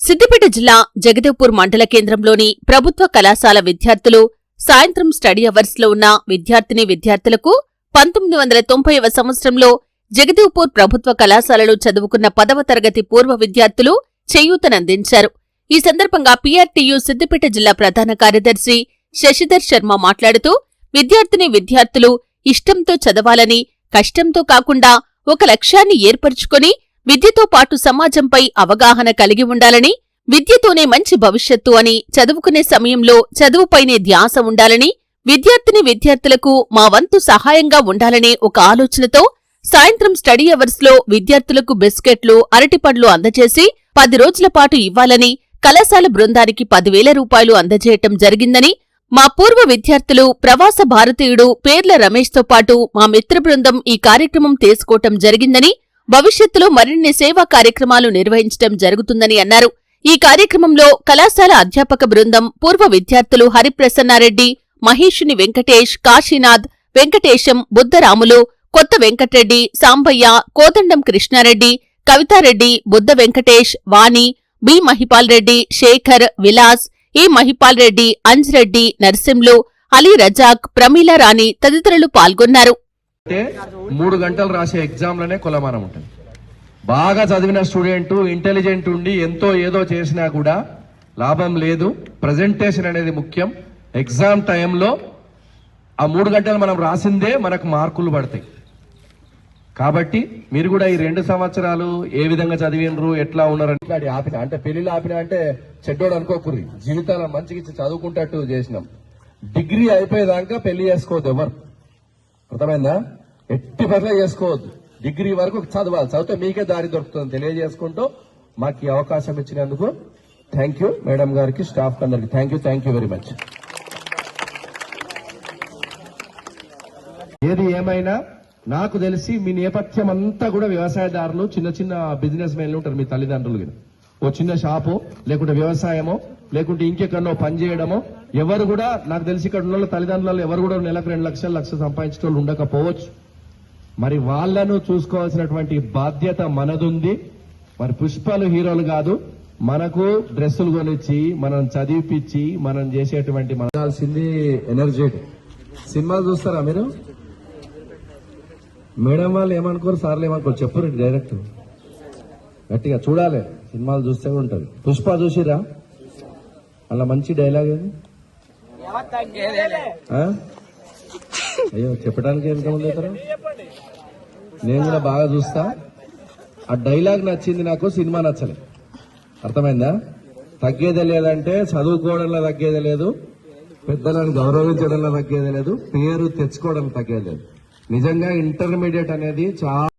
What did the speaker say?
సిద్దిపేట జిల్లా జగదేవ్పూర్ మండల కేంద్రంలోని ప్రభుత్వ కళాశాల విద్యార్థులు సాయంత్రం స్టడీ అవర్స్లో ఉన్న విద్యార్థిని విద్యార్థులకు పంతొమ్మిది వందల తొంభైవ సంవత్సరంలో జగదేవ్పూర్ ప్రభుత్వ కళాశాలలో చదువుకున్న పదవ తరగతి పూర్వ విద్యార్థులు చేయూతనందించారు. ఈ సందర్భంగా పీఆర్టీయూ సిద్దిపేట జిల్లా ప్రధాన కార్యదర్శి శశిధర్ శర్మ మాట్లాడుతూ విద్యార్థిని విద్యార్థులు ఇష్టంతో చదవాలని కష్టంతో కాకుండా ఒక లక్ష్యాన్ని ఏర్పరుచుకుని విద్యతో పాటు సమాజంపై అవగాహన కలిగి ఉండాలని విద్యతోనే మంచి భవిష్యత్తు అని చదువుకునే సమయంలో చదువుపైనే ధ్యాస ఉండాలని విద్యార్థిని విద్యార్థులకు మా వంతు సహాయంగా ఉండాలనే ఒక ఆలోచనతో సాయంత్రం స్టడీ అవర్స్లో విద్యార్థులకు బిస్కెట్లు అరటిపండ్లు అందజేసి పది రోజుల పాటు ఇవ్వాలని కళాశాల బృందానికి పదివేల రూపాయలు అందజేయటం జరిగిందని మా పూర్వ విద్యార్థులు ప్రవాస భారతీయుడు పేర్ల రమేష్తో పాటు మా మిత్ర బృందం ఈ కార్యక్రమం తీసుకోవటం జరిగిందని భవిష్యత్తులో మరిన్ని సేవా కార్యక్రమాలు నిర్వహించడం జరుగుతుందని అన్నారు. ఈ కార్యక్రమంలో కళాశాల అధ్యాపక బృందం పూర్వ విద్యార్థులు హరిప్రసన్నారెడ్డి మహేషుని వెంకటేష్ కాశీనాథ్ వెంకటేశం బుద్ధరాములు కొత్త వెంకటరెడ్డి సాంబయ్య కోదండం కృష్ణారెడ్డి కవితారెడ్డి బుద్ధ వెంకటేష్ వాణి బి మహిపాల్ రెడ్డి శేఖర్ విలాస్ ఏ మహిపాల్ రెడ్డి అంజ్రెడ్డి నర్సింలు అలీ రజాక్ ప్రమీలారాణి తదితరులు పాల్గొన్నారు. అంటే మూడు గంటలు రాసే ఎగ్జామ్లనే కొలమానం ఉంటుంది. బాగా చదివిన స్టూడెంట్ ఇంటెలిజెంట్ ఉండి ఎంతో ఏదో చేసినా కూడా లాభం లేదు. ప్రజెంటేషన్ అనేది ముఖ్యం. ఎగ్జామ్ టైంలో ఆ మూడు గంటలు మనం రాసిందే మనకు మార్కులు పడతాయి. కాబట్టి మీరు కూడా ఈ రెండు సంవత్సరాలు ఏ విధంగా చదివినరు ఎట్లా ఉన్నారు అంటే ఆపిన అంటే పెళ్ళిలో ఆపిన అంటే చెడ్డోడు అనుకోకుర్రి జీవితాల మంచిగా చదువుకుంటట్టు చేసినాం. డిగ్రీ అయిపోయేదాకా పెళ్ళి చేసుకోవద్దు ఎవరు. అర్థమైందా? ఎట్టి పనులు చేసుకోవద్దు. డిగ్రీ వరకు చదవాలి. చదివితే మీకే దారి దొరుకుతుంది. తెలియజేసుకుంటూ మాకు ఈ అవకాశం ఇచ్చినందుకు థ్యాంక్ యూ మేడం గారికి స్టాఫ్ అందరికి. Thank you thank you very much ఏది ఏమైనా నాకు తెలిసి మీ నేపథ్యం అంతా కూడా వ్యవసాయదారులు చిన్న చిన్న బిజినెస్ మెన్లు ఉంటారు మీ తల్లిదండ్రులు ఓ చిన్న షాపు లేకుంటే వ్యవసాయమో లేకుంటే ఇంకెక్కడో పని చేయడమో ఎవరు కూడా నాకు తెలిసి ఇక్కడ ఉన్న తల్లిదండ్రులు తల్లిదండ్రులలో ఎవరు కూడా నెలకు రెండు లక్షలు లక్ష సంపాదించే వాళ్ళు ఉండకపోవచ్చు. మరి వాళ్ళను చూసుకోవాల్సినటువంటి బాధ్యత మనదుంది. మరి పుష్పాలు హీరోలు కాదు మనకు డ్రెస్సులు కొనిచ్చి మనం చదివిపించి మనం చేసేటువంటి మనల్సింది ఎనర్జెటిక్ సినిమాలు చూస్తారా మీరు? మేడం వాళ్ళు ఏమనుకోరు సార్లు ఏమనుకోరు చెప్పరు డైరెక్ట్ గట్టిగా చూడాలి. సినిమాలు చూస్తే ఉంటుంది. పుష్ప చూసిరా? అలా మంచి డైలాగ్ ఏది? అయ్యో చెప్పడానికి ఎంతమంది అవుతారు నేను కూడా బాగా చూస్తా. ఆ డైలాగ్ నచ్చింది నాకు సినిమా నచ్చలే. అర్థమైందా? తగ్గేదే లేదంటే చదువుకోవడంలో తగ్గేదే లేదు పెద్దలను గౌరవించడంలో తగ్గేదే లేదు పేరు తెచ్చుకోవడం తగ్గేది లేదు. నిజంగా ఇంటర్మీడియట్ అనేది చాలా